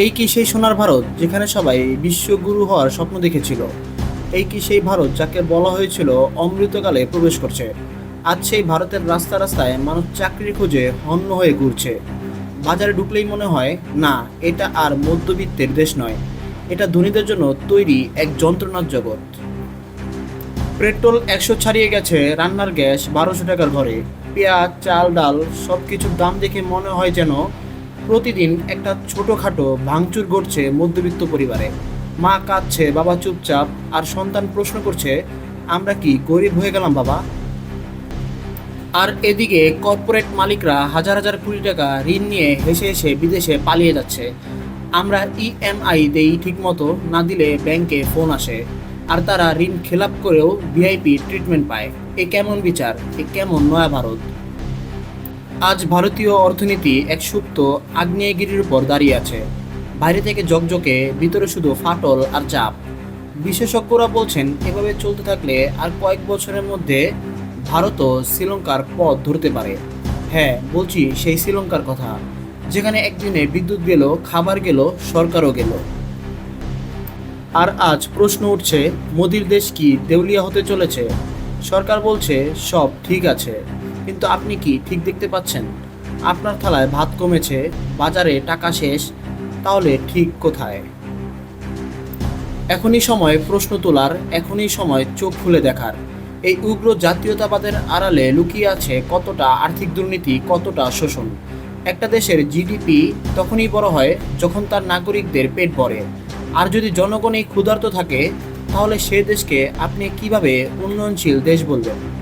এই কি সেই সোনার ভারত যেখানে সবাই বিশ্বগুরু হওয়ার স্বপ্ন দেখেছিল? এই কি সেই ভারত যাকে বলা হয়েছিল অমৃতকালে প্রবেশ করছে? আজ সেই ভারতের রাস্তা রাস্তায় মানুষ চাকরির খোঁজে হন্য হয়ে ঘুরছে। বাজারে ঢুকলেই মনে হয়, না, এটা আর মধ্যবিত্তের দেশ নয়। এটা ধনীদের জন্য তৈরি এক যন্ত্রণার জগৎ। পেট্রোল একশো ছাড়িয়ে গেছে, রান্নার গ্যাস বারোশো টাকার ঘরে। পেঁয়াজ, চাল, ডাল সব কিছুর দাম দেখে মনে হয় যেন প্রতিদিন একটা ছোটোখাটো ভাঙচুর ঘটছে মধ্যবিত্ত পরিবারে। মা কাঁদছে, বাবা চুপচাপ, আর সন্তান প্রশ্ন করছে, আমরা কি গরিব হয়ে গেলাম, বাবা? আর এদিকে কর্পোরেট মালিকরা হাজার হাজার কোটি টাকা ঋণ নিয়ে হেসে হেসে বিদেশে পালিয়ে যাচ্ছে। আমরা ইএমআই দেই ঠিকমতো, না দিলে ব্যাংকে ফোন আসে। আর তারা ঋণ খেলাপ করেও ভিআইপি ট্রিটমেন্ট পায়। এ কেমন বিচার, এ কেমন নয়া ভারত? আজ ভারতীয় অর্থনীতি এক সুপ্ত আগ্নেয়গিরির উপর দাঁড়িয়ে আছে। বাইরে থেকে জকজকে ভিতরে শুধু ফাটল আর চাপ। বিশেষজ্ঞরা বলছেন, এভাবে চলতে থাকলে আর কয়েক বছরের মধ্যে ভারতও শ্রীলঙ্কার পথ ধরতে পারে। হ্যাঁ বলছি সেই শ্রীলঙ্কার কথা। যেখানে একদিনে বিদ্যুৎ গেল, খাবার গেল, সরকারও গেল। আর আজ প্রশ্ন উঠছে, মোদির দেশ কি দেউলিয়া হতে চলেছে? সরকার বলছে, সব ঠিক আছে। কিন্তু আপনি কি ঠিক দেখতে পাচ্ছেন? আপনার থালায় ভাত কমেছে, বাজারে টাকা শেষ, তাহলে ঠিক কোথায়? এখনই সময় প্রশ্ন তোলার, এখনই সময় চোখ খুলে দেখার। এই উগ্র জাতীয়তাবাদের আড়ালে লুকিয়ে আছে কতটা আর্থিক দুর্নীতি, কতটা শোষণ। একটা দেশের জিডিপি তখনই বড় হয় যখন তার নাগরিকদের পেট ভরে। আর যদি জনগণই ক্ষুধার্ত থাকে, তাহলে সে দেশকে আপনি কীভাবে উন্নয়নশীল দেশ বলবেন?